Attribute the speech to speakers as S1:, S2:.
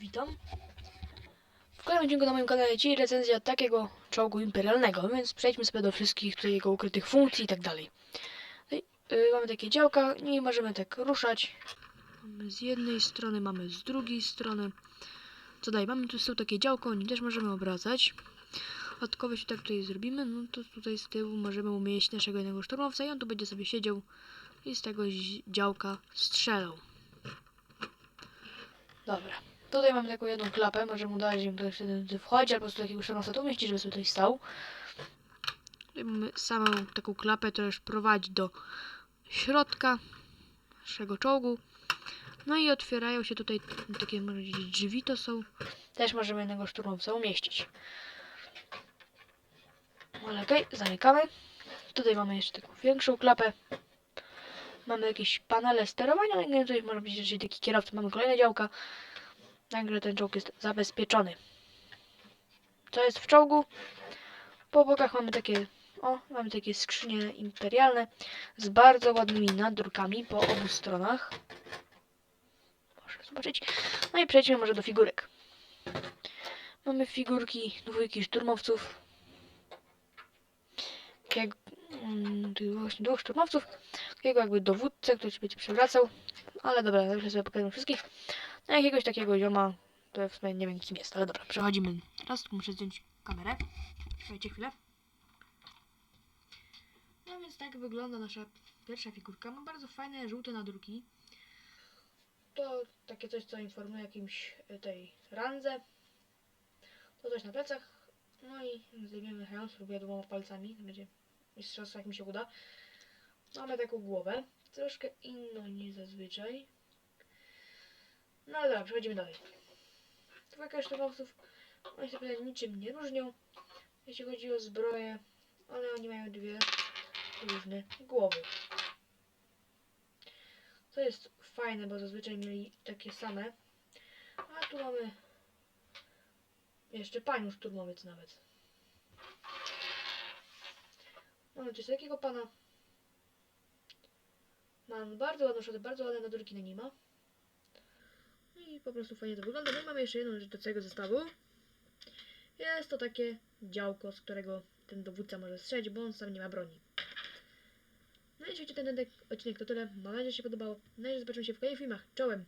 S1: Witam. W kolejnym odcinku na moim kanale dzisiaj recenzja takiego czołgu imperialnego, więc przejdźmy sobie do wszystkich tutaj jego ukrytych funkcji i tak dalej. Tutaj, y, mamy takie działka i możemy tak ruszać. Mamy z jednej strony, mamy z drugiej strony. Co dalej? Mamy tu tyłu takie działko, nim też możemy obracać. Dodatkowo jeśli tak tutaj zrobimy, no to tutaj z tyłu możemy umieścić naszego jednego szturmowca i on tu będzie sobie siedział i z tego zi- działka strzelał. Dobra. Tutaj mamy taką jedną klapę, możemy udać, że ktoś wtedy wchodzi, albo po prostu takiego szanosa umieścić, żeby sobie tutaj stał. Tutaj mamy samą taką klapę, która już prowadzi do środka naszego czołgu. No i otwierają się tutaj takie drzwi to są. Też możemy jednego szturmowca umieścić. Ale okej, zamykamy. Tutaj mamy jeszcze taką większą klapę. Mamy jakieś panele sterowania, no i tutaj można powiedzieć, że taki kierowca. Mamy kolejne działka. Także ten czołg jest zabezpieczony. Co jest w czołgu? Po bokach mamy takie, o, mamy takie skrzynie imperialne z bardzo ładnymi nadrukami po obu stronach. Proszę zobaczyć. No i przejdźmy może do figurek. Mamy figurki dwójki szturmowców. Jak, mm, dwóch szturmowców. Takiego jakby dowódcę, który się będzie przewracał. Ale dobra, już sobie pokażę wszystkich. No jakiegoś takiego zioma, to w sumie nie wiem kim jest, ale dobra, przechodzimy. Teraz muszę zdjąć kamerę. Czekajcie chwilę. No więc tak wygląda nasza pierwsza figurka. Ma bardzo fajne żółte nadruki. To takie coś, co informuje o jakimś e, tej randze. To coś na plecach. No i zdejmiemy hełm, spróbuję dwoma palcami. Będzie mistrzostwo, jak mi się uda. Mamy taką głowę. Troszkę inną niż zazwyczaj. No ale dobra, przechodzimy dalej. Dwójka szturmowców, oni się tutaj niczym nie różnią, jeśli chodzi o zbroję, ale oni mają dwie różne głowy. To jest fajne, bo zazwyczaj mieli takie same. A tu mamy jeszcze panią szturmowiec nawet. Mamy coś takiego pana. Mam bardzo ładną szatę, bardzo ładne nadruki na nim ma. I po prostu fajnie to wygląda. No i mamy jeszcze jedną rzecz do całego zestawu. Jest to takie działko, z którego ten dowódca może strzelić, bo on sam nie ma broni. No i jeśli ten, ten odcinek to tyle. Mam nadzieję, że się podobało. No i zobaczymy się w kolejnych filmach. Czołem!